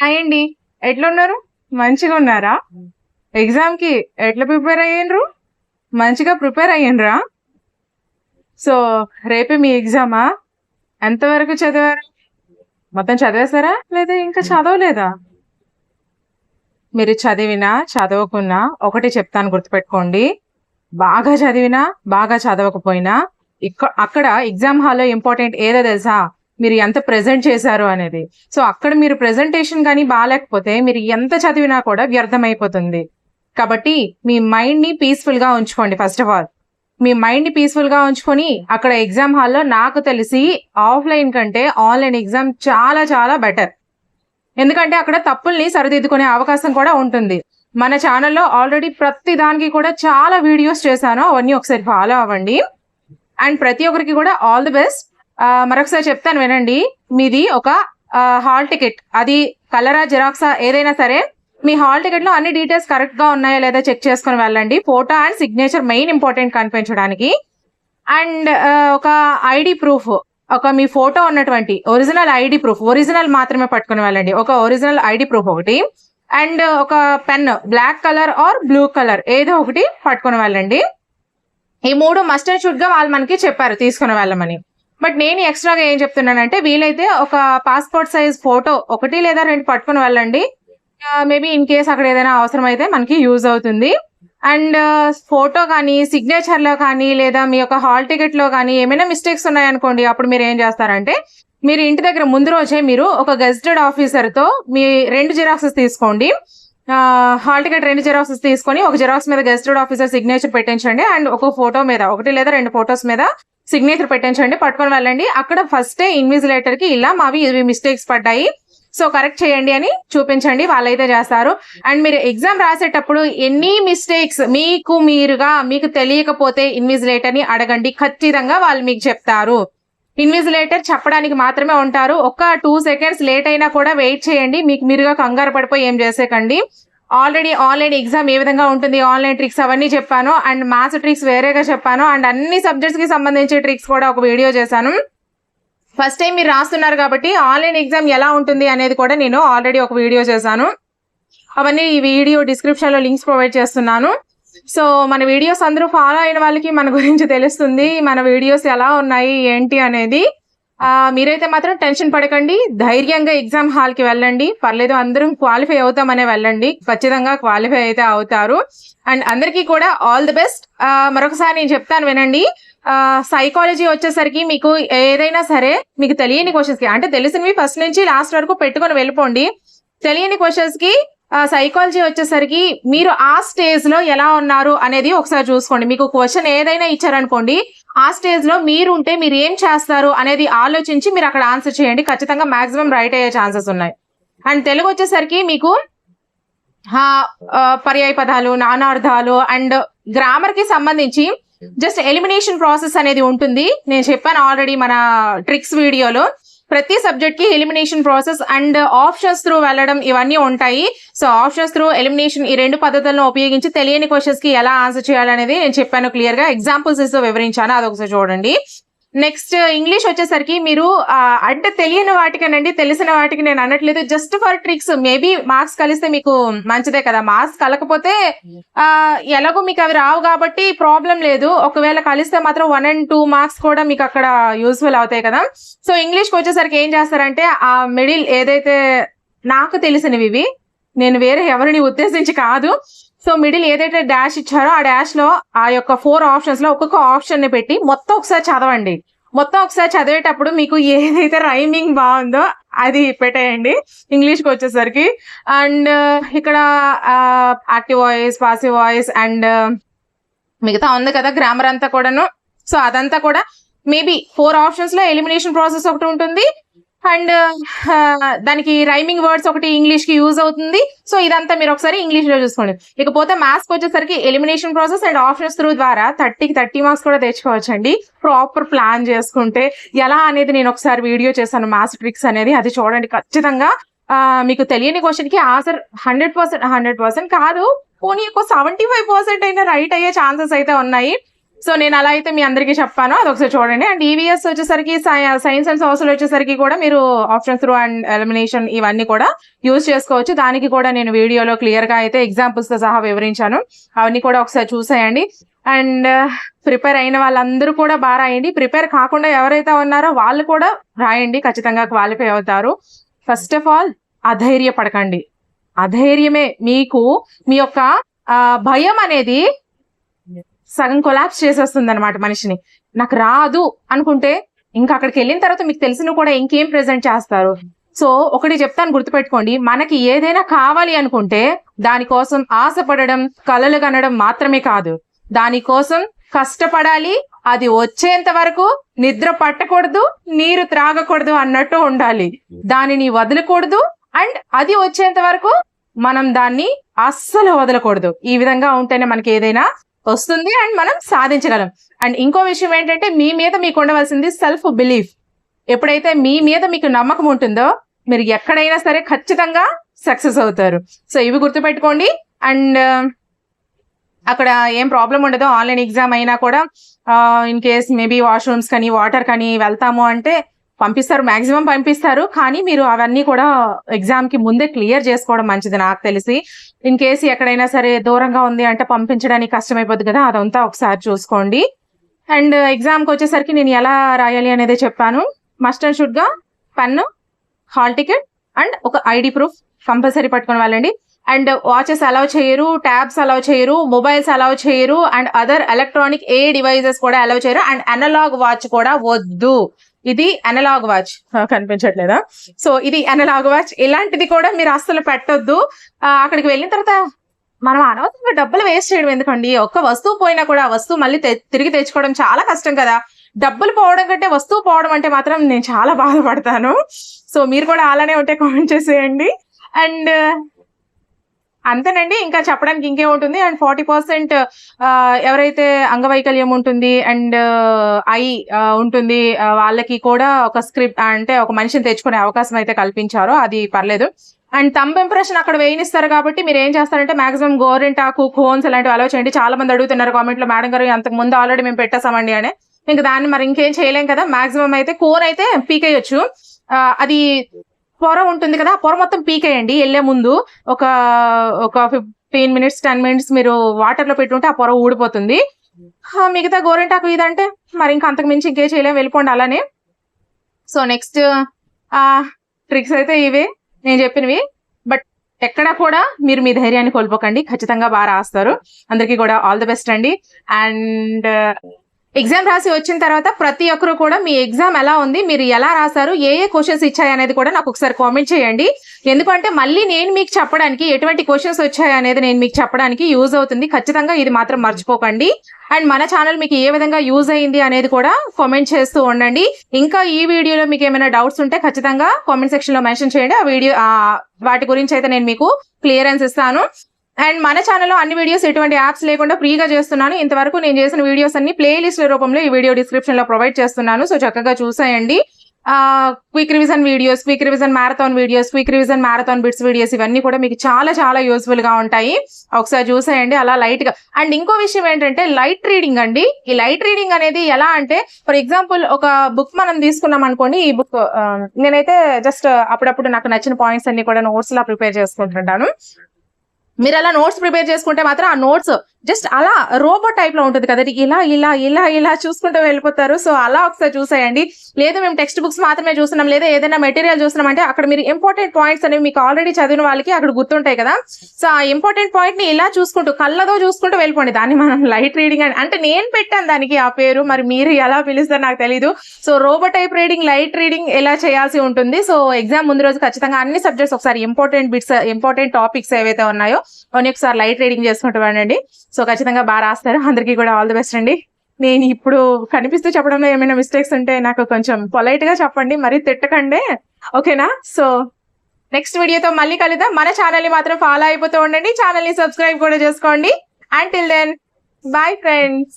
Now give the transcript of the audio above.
Hi అండి ఎట్లున్నారు? మంచిగా ఉన్నారా ఎగ్జామ్కి ఎట్లా ప్రిపేర్ అయ్యిండ్రు? మంచిగా ప్రిపేర్ అయ్యిండ్రా? సో రేపే మీ ఎగ్జామా? ఎంతవరకు చదివారు? మొత్తం చదివేశారా లేదా ఇంకా చదవలేదా? మీరు చదివినా చదవకున్నా ఒకటి చెప్తాను గుర్తుపెట్టుకోండి. బాగా చదివినా బాగా చదవకపోయినా ఇక్కడ అక్కడ ఎగ్జామ్ హాల్లో ఇంపార్టెంట్ ఏదో తెలుసా? మీరు ఎంత ప్రెజెంట్ చేశారు అనేది. సో అక్కడ మీరు ప్రెజెంటేషన్ కానీ బాగాలేకపోతే మీరు ఎంత చదివినా కూడా వ్యర్థమైపోతుంది. కాబట్టి మీ మైండ్ని పీస్ఫుల్గా ఉంచుకోండి ఫస్ట్ ఆఫ్ ఆల్ మీ మైండ్ని పీస్ఫుల్గా ఉంచుకొని అక్కడ ఎగ్జామ్ హాల్లో నాకు తెలిసి ఆఫ్లైన్ కంటే ఆన్లైన్ ఎగ్జామ్ చాలా చాలా బెటర్ ఎందుకంటే అక్కడ తప్పుల్ని సరిదిద్దుకునే అవకాశం కూడా ఉంటుంది. మన ఛానల్లో ఆల్రెడీ ప్రతి దానికి కూడా చాలా వీడియోస్ చేశాను. అవన్నీ ఒకసారి ఫాలో అవ్వండి. అండ్ ప్రతి ఒక్కరికి కూడా ఆల్ ది బెస్ట్ మరొకసారి చెప్తాను వినండి. మీది ఒక హాల్ టికెట్. అది కలరా జిరాక్సా ఏదైనా సరే మీ హాల్ టికెట్లో అన్ని డీటెయిల్స్ కరెక్ట్గా ఉన్నాయా లేదా చెక్ చేసుకుని వెళ్ళండి. Photo and signature main important కనిపించడానికి. అండ్ ఒక ఐడి ప్రూఫ్. ఒక మీ ఫోటో ఉన్నటువంటి ఒరిజినల్ ఐడి ప్రూఫ్. ఒరిజినల్ మాత్రమే పట్టుకుని వెళ్ళండి. ఒక ఒరిజినల్ ఐడి ప్రూఫ్ ఒకటి. అండ్ ఒక pen. Black colour or blue colour. ఏదో ఒకటి పట్టుకుని వెళ్ళండి. ఈ మూడు మస్ట్ అండ్ షుడ్గా వాళ్ళు మనకి చెప్పారు. తీసుకుని వెళ్ళమని. బట్ నేను ఎక్స్ట్రాగా ఏం చెప్తున్నానంటే వీలైతే ఒక పాస్పోర్ట్ సైజ్ ఫోటో ఒకటి లేదా రెండు పట్టుకుని వెళ్ళండి. మేబీ ఇన్ కేస్ అక్కడ ఏదైనా అవసరం అయితే మనకి యూజ్ అవుతుంది. అండ్ ఫోటో uh, కానీ సిగ్నేచర్లో కానీ లేదా మీ యొక్క హాల్ టికెట్లో కానీ ఏమైనా మిస్టేక్స్ ఉన్నాయనుకోండి అప్పుడు మీరు ఏం చేస్తారంటే మీరు ఇంటి దగ్గర ముందు రోజే మీరు ఒక గెస్టెడ్ ఆఫీసర్తో మీ రెండు జిరాక్సెస్ తీసుకోండి. Uh, హాల్ టికెట్ రెండు జిరాక్సెస్ తీసుకొని ఒక జిరాక్స్ మీద గెస్టెడ్ ఆఫీసర్ సిగ్నేచర్ పెట్టించండి. అండ్ ఒక ఫోటో మీద ఒకటి లేదా రెండు ఫోటోస్ మీద సిగ్నేచర్ పెట్టించండి పట్టుకొని వెళ్ళండి. అక్కడ ఫస్ట్ ఇన్విజిలేటర్కి ఇలా మావి ఇవి మిస్టేక్స్ పడ్డాయి. సో కరెక్ట్ చేయండి అని చూపించండి వాళ్ళైతే చేస్తారు. అండ్ మీరు ఎగ్జామ్ రాసేటప్పుడు ఎన్ని మిస్టేక్స్ మీకు మీరుగా మీకు తెలియకపోతే ఇన్విజిలేటర్ని అడగండి. ఖచ్చితంగా వాళ్ళు మీకు చెప్తారు. ఇన్విజిలేటర్ చెప్పడానికి మాత్రమే ఉంటారు. ఒక్క టూ సెకండ్స్ లేట్ అయినా కూడా వెయిట్ చేయండి. మీకు మీరుగా కంగారు పడిపోయి ఏం చేసేకండి. ఆల్రెడీ ఆన్లైన్ ఎగ్జామ్ ఏ విధంగా ఉంటుంది ఆన్లైన్ ట్రిక్స్ అవన్నీ చెప్పాను. అండ్ మ్యాథ్స్ ట్రిక్స్ వేరేగా చెప్పాను. అండ్ అన్ని సబ్జెక్ట్స్కి సంబంధించి ట్రిక్స్ కూడా ఒక వీడియో చేశాను. ఫస్ట్ టైం మీరు రాస్తున్నారు కాబట్టి ఆన్లైన్ ఎగ్జామ్ ఎలా ఉంటుంది అనేది కూడా నేను ఆల్రెడీ ఒక వీడియో చేశాను. అవన్నీ ఈ వీడియో డిస్క్రిప్షన్లో లింక్స్ ప్రొవైడ్ చేస్తున్నాను. సో మన వీడియోస్ అందరూ ఫాలో అయిన వాళ్ళకి మన గురించి తెలుస్తుంది. మన వీడియోస్ ఎలా ఉన్నాయి ఏంటి అనేది. మీరైతే మాత్రం టెన్షన్ పడకండి. ధైర్యంగా ఎగ్జామ్ హాల్కి వెళ్ళండి. పర్లేదు అందరం క్వాలిఫై అవుతామనే వెళ్ళండి. ఖచ్చితంగా క్వాలిఫై అయితే అవుతారు. అండ్ అందరికీ కూడా ఆల్ ది బెస్ట్. మరొకసారి నేను చెప్తాను వినండి. సైకాలజీ వచ్చేసరికి మీకు ఏదైనా సరే మీకు తెలియని క్వశ్చన్స్కి అంటే తెలిసినవి ఫస్ట్ నుంచి లాస్ట్ వరకు పెట్టుకొని వెళ్ళిపోండి. తెలియని క్వశ్చన్స్కి సైకాలజీ వచ్చేసరికి మీరు ఆ స్టేజ్లో ఎలా ఉన్నారు అనేది ఒకసారి చూసుకోండి. మీకు క్వశ్చన్ ఏదైనా ఇచ్చారనుకోండి ఆ స్టేజ్లో మీరు ఉంటే మీరు ఏం చేస్తారు అనేది ఆలోచించి మీరు అక్కడ ఆన్సర్ చేయండి. ఖచ్చితంగా మాక్సిమం రైట్ అయ్యే ఛాన్సెస్ ఉన్నాయి. అండ్ తెలుగు వచ్చేసరికి మీకు పర్యాయ పదాలు నానార్థాలు అండ్ గ్రామర్కి సంబంధించి జస్ట్ ఎలిమినేషన్ ప్రాసెస్ అనేది ఉంటుంది. నేను చెప్పాను ఆల్రెడీ మన ట్రిక్స్ వీడియోలో ప్రతి సబ్జెక్ట్కి elimination process and options through వెళ్ళడం ఇవన్నీ ఉంటాయి. సో ఆప్షన్స్ త్రూ ఎలిమినేషన్ ఈ రెండు పద్ధతులను ఉపయోగించి తెలియని క్వశ్చన్స్కి ఎలా ఆన్సర్ చేయాలనేది నేను చెప్పాను క్లియర్గా. ఎగ్జాంపుల్స్ ఇస్తూ వివరించాను. అదొకసారి చూడండి. నెక్స్ట్ ఇంగ్లీష్ uh, వచ్చేసరికి మీరు అంటే తెలియని వాటికేనండి తెలిసిన వాటికి నేను అనట్లేదు. Just for tricks maybe marks కలిస్తే మీకు మంచిదే కదా. మార్క్స్ కలకపోతే ఎలాగో మీకు అవి రావు కాబట్టి ప్రాబ్లం లేదు. ఒకవేళ కలిస్తే మాత్రం వన్ అండ్ టూ మార్క్స్ కూడా మీకు అక్కడ యూస్ఫుల్ అవుతాయి కదా. సో ఇంగ్లీష్కి వచ్చేసరికి ఏం చేస్తారంటే ఆ మిడిల్ ఏదైతే నాకు తెలిసినవి ఇవి నేను వేరే ఎవరిని ఉద్దేశించి కాదు సో మిడిల్ ఏదైతే డాష్ ఇచ్చారో ఆ డాష్లో ఆ యొక్క ఫోర్ ఆప్షన్స్లో ఒక్కొక్క ఆప్షన్ని పెట్టి మొత్తం ఒకసారి చదవండి. మొత్తం ఒకసారి చదివేటప్పుడు మీకు ఏదైతే రైమింగ్ బాగుందో అది పెట్టేయండి. ఇంగ్లీష్కి వచ్చేసరికి. అండ్ uh, ఇక్కడ active voice passive voice and మిగతా ఉంది కదా గ్రామర్ అంతా కూడాను. సో అదంతా కూడా మేబీ ఫోర్ ఆప్షన్స్లో ఎలిమినేషన్ ప్రాసెస్ ఒకటి ఉంటుంది. అండ్ దానికి రైమింగ్ వర్డ్స్ ఒకటి ఇంగ్లీష్కి యూజ్ అవుతుంది. సో ఇదంతా మీరు ఒకసారి ఇంగ్లీష్లో చూసుకోండి. ఇకపోతే మ్యాథ్స్ వచ్చేసరికి elimination process and options through ద్వారా థర్టీకి థర్టీ మార్క్స్ కూడా తెచ్చుకోవచ్చు అండి ప్రాపర్ ప్లాన్ చేసుకుంటే ఎలా అనేది నేను ఒకసారి వీడియో చేశాను మ్యాథ్స్ ట్రిక్స్ అనేది. అది చూడండి ఖచ్చితంగా. మీకు తెలియని క్వశ్చన్కి answer hundred percent hundred percent కాదు. పోనీ ఒక సెవెంటీ ఫైవ్ పర్సెంట్ అయినా రైట్ అయ్యే ఛాన్సెస్ అయితే ఉన్నాయి. సో నేను అలా అయితే మీ అందరికీ చెప్పాను. అది ఒకసారి చూడండి. అండ్ ఈవీఎస్ వచ్చేసరికి సైన్స్ అండ్ సోషల్ వచ్చేసరికి కూడా మీరు ఆప్షన్ త్రూ అండ్ ఎలిమినేషన్ ఇవన్నీ కూడా యూజ్ చేసుకోవచ్చు. దానికి కూడా నేను వీడియోలో క్లియర్గా అయితే ఎగ్జాంపుల్స్తో సహా వివరించాను. అవన్నీ కూడా ఒకసారి చూసేయండి. అండ్ ప్రిపేర్ అయిన వాళ్ళందరూ కూడా బాగా రాయండి. ప్రిపేర్ కాకుండా ఎవరైతే ఉన్నారో వాళ్ళు కూడా రాయండి. ఖచ్చితంగా క్వాలిఫై అవుతారు. ఫస్ట్ ఆఫ్ ఆల్ అధైర్యపడకండి. అధైర్యమే మీకు మీ యొక్క భయం అనేది సగం కొలాప్స్ చేసేస్తుంది అనమాట మనిషిని. నాకు రాదు అనుకుంటే ఇంకా అక్కడికి వెళ్ళిన తర్వాత మీకు తెలిసిన కూడా ఇంకేం ప్రెజెంట్ చేస్తారు. సో ఒకటి చెప్తాను గుర్తుపెట్టుకోండి. మనకి ఏదైనా కావాలి అనుకుంటే దానికోసం ఆశపడడం కలలు కనడం మాత్రమే కాదు. దానికోసం కష్టపడాలి అది వచ్చేంత వరకు నిద్ర పట్టకూడదు నీరు త్రాగకూడదు అన్నట్టు ఉండాలి. దానిని వదలకూడదు అండ్ అది వచ్చేంత వరకు మనం దాన్ని అస్సలు వదలకూడదు. ఈ విధంగా ఉంటేనే మనకి ఏదైనా వస్తుంది అండ్ మనం సాధించగలం. అండ్ ఇంకో విషయం ఏంటంటే మీ మీద మీకు ఉండవలసింది సెల్ఫ్ బిలీఫ్ ఎప్పుడైతే మీ మీద మీకు నమ్మకం ఉంటుందో మీరు ఎక్కడైనా సరే ఖచ్చితంగా సక్సెస్ అవుతారు. సో ఇవి గుర్తుపెట్టుకోండి. అండ్ అక్కడ ఏం ప్రాబ్లం ఉండదు. ఆన్లైన్ ఎగ్జామ్ అయినా కూడా ఇన్ కేస్ మేబీ వాష్రూమ్స్ కానీ వాటర్ కానీ వెళ్తాము అంటే పంపిస్తారు. మాక్సిమం పంపిస్తారు. కానీ మీరు అవన్నీ కూడా ఎగ్జామ్కి ముందే క్లియర్ చేసుకోవడం మంచిది నాకు తెలిసి. ఇన్ కేసు ఎక్కడైనా సరే దూరంగా ఉంది అంటే పంపించడానికి కష్టమైపోద్ది కదా అదంతా ఒకసారి చూసుకోండి. అండ్ ఎగ్జామ్కి uh, వచ్చేసరికి నేను ఎలా రాయాలి అనేది చెప్పాను. మస్ట్ అండ్ షుడ్గా పెన్ను హాల్ టికెట్ అండ్ ఒక ఐడి ప్రూఫ్ కంపల్సరీ పట్టుకుని వెళ్ళండి. అండ్ వాచెస్ అలౌ చేయరు ట్యాబ్స్ అలౌ చేయరు మొబైల్స్ అలౌ చేయరు అండ్ అదర్ ఎలక్ట్రానిక్ ఏ డివైజెస్ కూడా అలౌ చేయరు. అండ్ అనలాగ్ వాచ్ కూడా వద్దు. ఇది అనలాగ్ వాచ్ కనిపించట్లేదా? సో ఇది అనలాగ్ వాచ్ ఇలాంటిది కూడా మీరు అస్సలు పెట్టొద్దు. అక్కడికి వెళ్ళిన తర్వాత మనం అనవసరంగా డబ్బులు వేస్ట్ చేయడం ఎందుకండి? ఒక్క వస్తువు పోయినా కూడా ఆ వస్తువు మళ్ళీ తె- తిరిగి తెచ్చుకోవడం చాలా కష్టం కదా. డబ్బులు పోవడం కంటే వస్తువు పోవడం అంటే మాత్రం నేను చాలా బాధపడతాను. సో మీరు కూడా అలానే ఉంటే కామెంట్ చేసేయండి. అండ్ అంతేనండి. ఇంకా చెప్పడానికి ఇంకేం ఉంటుంది? అండ్ ఫార్టీ పర్సెంట్ ఎవరైతే అంగవైకల్యం ఉంటుంది అండ్ ఐ ఉంటుంది వాళ్ళకి కూడా ఒక స్క్రిప్ట్ అంటే ఒక మనిషిని తెచ్చుకునే అవకాశం అయితే కల్పించారో అది పర్లేదు. అండ్ తంబ్ ఇంప్రెషన్ అక్కడ వేయనిస్తారు కాబట్టి మీరు ఏం చేస్తారంటే మాక్సిమం గోరింటాకు కోన్స్ ఇలాంటివి అలవ్ చేయండి. చాలా మంది అడుగుతున్నారు కామెంట్లో మేడం గారు అంతకు ముందు ఆల్రెడీ మేము పెట్టేసామండి అని. ఇంకా దాన్ని మరి ఇంకేం చేయలేం కదా. మాక్సిమం అయితే కోన్ అయితే పీకేయచ్చు. అది పొర ఉంటుంది కదా ఆ పొర మొత్తం పీకేయండి వెళ్ళే ముందు ఒక ఒక ఫిఫ్టీన్ మినిట్స్ టెన్ మినిట్స్ మీరు వాటర్లో పెట్టుంటే ఆ పొర ఊడిపోతుంది. మిగతా గోరెంటాకు ఇదంటే మరి ఇంకా అంతకు మించి ఇంకే చేయలేం వెళ్ళిపోండి అలానే. సో నెక్స్ట్ ట్రిక్స్ అయితే ఇవే నేను చెప్పినవి. బట్ ఎక్కడా కూడా మీరు మీ ధైర్యాన్ని కోల్పోకండి ఖచ్చితంగా బాగా రాస్తారు. అందరికీ కూడా ఆల్ ది బెస్ట్ అండి. అండ్ ఎగ్జామ్ రాసి వచ్చిన తర్వాత ప్రతి ఒక్కరు కూడా మీ ఎగ్జామ్ ఎలా ఉంది మీరు ఎలా రాశారు ఏ ఏ క్వశ్చన్స్ ఇచ్చాయి అనేది కూడా నాకు ఒకసారి కామెంట్ చేయండి. ఎందుకంటే మళ్ళీ నేను మీకు చెప్పడానికి ఎటువంటి క్వశ్చన్స్ వచ్చాయి అనేది నేను మీకు చెప్పడానికి యూజ్ అవుతుంది. ఖచ్చితంగా ఇది మాత్రం మర్చిపోకండి. అండ్ మన ఛానల్ మీకు ఏ విధంగా యూజ్ అయింది అనేది కూడా కామెంట్ చేస్తూ ఉండండి. ఇంకా ఈ వీడియోలో మీకు ఏమైనా డౌట్స్ ఉంటే ఖచ్చితంగా కామెంట్ సెక్షన్లో మెన్షన్ చేయండి. ఆ వీడియో వాటి గురించి అయితే నేను మీకు క్లియరెన్స్ ఇస్తాను. అండ్ మన ఛానల్లో అన్ని వీడియోస్ ఎటువంటి యాప్స్ లేకుండా ఫ్రీగా చేస్తున్నాను. ఇంతవరకు నేను చేసిన వీడియోస్ అన్ని ప్లేలిస్ట్ రూపంలో ఈ వీడియో డిస్క్రిప్షన్లో ప్రొవైడ్ చేస్తున్నాను. సో చక్కగా చూసేయండి. Quick revision videos quick revision marathon videos quick revision marathon bits videos ఇవన్నీ కూడా మీకు చాలా చాలా యూస్ఫుల్గా ఉంటాయి. ఒకసారి చూసేయండి. అలా లైట్గా అండ్ ఇంకో విషయం ఏంటంటే లైట్ రీడింగ్ అండి. ఈ లైట్ రీడింగ్ అనేది ఎలా అంటే ఫర్ ఎగ్జాంపుల్ ఒక బుక్ మనం తీసుకున్నాం అనుకోండి ఈ బుక్ నేనైతే జస్ట్ అప్పుడప్పుడు నాకు నచ్చిన పాయింట్స్ అన్ని కూడా నోట్స్లా ప్రిపేర్ చేసుకుంటుంటాను. మీరు అలా నోట్స్ ప్రిపేర్ చేసుకుంటే మాత్రం ఆ నోట్స్ జస్ట్ అలా రోబో టైప్లో ఉంటుంది కదండి. ఇలా ఇలా ఇలా ఇలా చూసుకుంటూ వెళ్ళిపోతారు. సో అలా ఒకసారి చూసేయండి. లేదా మేము టెక్స్ట్ బుక్స్ మాత్రమే చూస్తున్నాం. లేదా ఏదైనా మెటీరియల్ చూస్తున్నాం అంటే అక్కడ మీరు ఇంపార్టెంట్ పాయింట్స్ అనేవి మీకు ఆల్రెడీ చదివిన వాళ్ళకి అక్కడ గుర్తుంటాయి కదా. సో ఆ ఇంపార్టెంట్ పాయింట్ని ఇలా చూసుకుంటూ కళ్ళతో చూసుకుంటూ వెళ్ళిపోండి. దాన్ని మనం లైట్ రీడింగ్ అని అంటే నేను పెట్టాను దానికి ఆ పేరు. మరి మీరు ఎలా పిలుస్తారు నాకు తెలీదు. So robo type reading light reading ఎలా చేయాల్సి ఉంటుంది. సో ఎగ్జామ్ ముందు రోజు ఖచ్చితంగా అన్ని సబ్జెక్ట్స్ ఒకసారి ఇంపార్టెంట్ బిట్స్ ఇంపార్టెంట్ టాపిక్స్ ఏవైతే ఉన్నాయో అవన్నీ ఒకసారి లైట్ రీడింగ్ చేసుకుంటూ ఉండండి సో ఖచ్చితంగా బాగా రాస్తారు. అందరికీ కూడా ఆల్ ది బెస్ట్ అండి. నేను ఇప్పుడు కనిపిస్తూ చెప్పడంలో ఏమైనా మిస్టేక్స్ ఉంటే నాకు కొంచెం పొలైట్గా చెప్పండి. మరీ తిట్టకండి. ఓకేనా? సో నెక్స్ట్ వీడియోతో మళ్ళీ కలుద్దాం. మన ఛానల్ని మాత్రం ఫాలో అయిపోతూ ఉండండి. ఛానల్ని సబ్స్క్రైబ్ కూడా చేసుకోండి. And till then bye friends